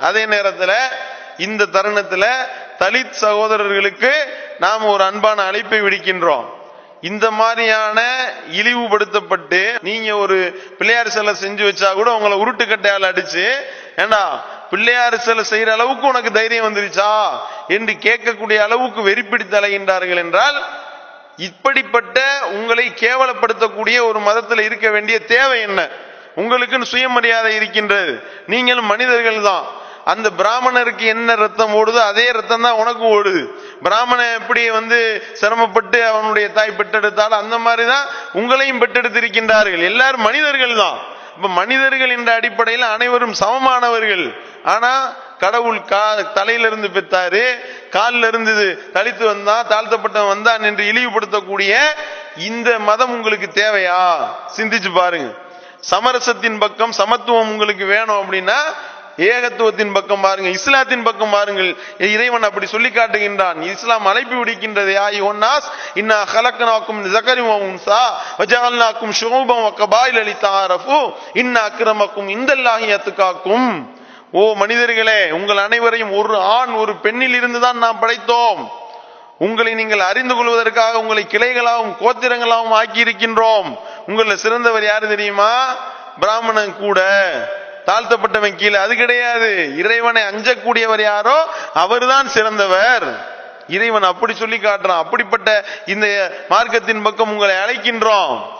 அதே நேரத்தில் இந்த தருணத்தில் தலித் சகோதரர்களுக்கு நாம் ஒரு அன்பான அழைப்பை விடுக்கின்றோம். இந்த மாதிரியான இழிவுபடுத்தப்பட்டு நீங்க ஒரு பிள்ளையார் சிலை செஞ்சு வச்சா கூட உங்களை உருட்டுக்கட்டையால் அடிச்சு ஏண்டா பிள்ளையார் சிலை செய்யற அளவுக்கு உனக்கு தைரியம் வந்துருச்சா? என்று கேட்கக்கூடிய அளவுக்கு வெறிப்பிடித்து அலைகின்றார்கள் என்றால் இப்படிப்பட்ட உங்களை கேவலப்படுத்தக்கூடிய ஒரு மதத்தில் இருக்க வேண்டிய தேவை என்ன? உங்களுக்குன்னு சுயமரியாதை இருக்கின்றது. நீங்களும் மனிதர்கள் தான். அந்த பிராமணருக்கு என்ன ரத்தம் ஓடுதோ அதே ரத்தம் தான் உனக்கும் ஓடுது. பிராமணன் எப்படி வந்து சிரமப்பட்டு அவனுடைய தாய் பெற்றெடுத்தாலும் அந்த மாதிரி தான் உங்களையும் பெற்றெடுத்திருக்கின்றார்கள். எல்லாரும் மனிதர்கள் தான் இப்ப மனிதர்கள் என்ற அடிப்படையில் அனைவரும் சமமானவர்கள். ஆனா கடவுள் கா தலையிலிருந்து பெத்தாரு காலில் இருந்து தலித்து வந்தா தாழ்த்தப்பட்டவன் வந்தான் என்று இழிவுபடுத்தக்கூடிய இந்த மதம் உங்களுக்கு தேவையா? சிந்திச்சு பாருங்க. சமரசத்தின் பக்கம் சமத்துவம் உங்களுக்கு வேணும் அப்படின்னா ஏகத்துவத்தின் பக்கம் பாருங்கள் இஸ்லாத்தின் பக்கம் பாருங்கள். இறைவன் அப்படி சொல்லி காட்டுகின்றான். இஸ்லாம் அழைப்பு விடுக்கின்றது. ஆயி ஒன்னாஸ் இன்னா ஹலக்கனாக்கும் ஜகரிம் உன்சா வஜால்னாக்கும் ஷுபம் வக்கபாயில் அளித்தாரஃபு இன்னா அக்கிரமக்கும் இந்தல்லாஹி அத்துக்காக்கும் ஓ மனிதர்களே உங்கள் அனைவரையும் ஒரு ஆண் ஒரு பெண்ணில் இருந்து தான் நாம் படைத்தோம். உங்களை நீங்கள் அறிந்து கொள்வதற்காக உங்களை கிளைகளாகவும் கோத்திரங்களாகவும் ஆக்கி இருக்கின்றோம் உங்களில் சிறந்தவர் யாரு தெரியுமா? பிராமணன் கூட. தாழ்த்தப்பட்டவன் கீழே. அது கிடையாது. இறைவனை அஞ்சக்கூடியவர் யாரோ? அவர்தான் சிறந்தவர். இறைவன் அப்படி சொல்லி காட்டுறான். அப்படிப்பட்ட இந்த மார்க்கத்தின் பக்கம் உங்களை அழைக்கின்றோம்.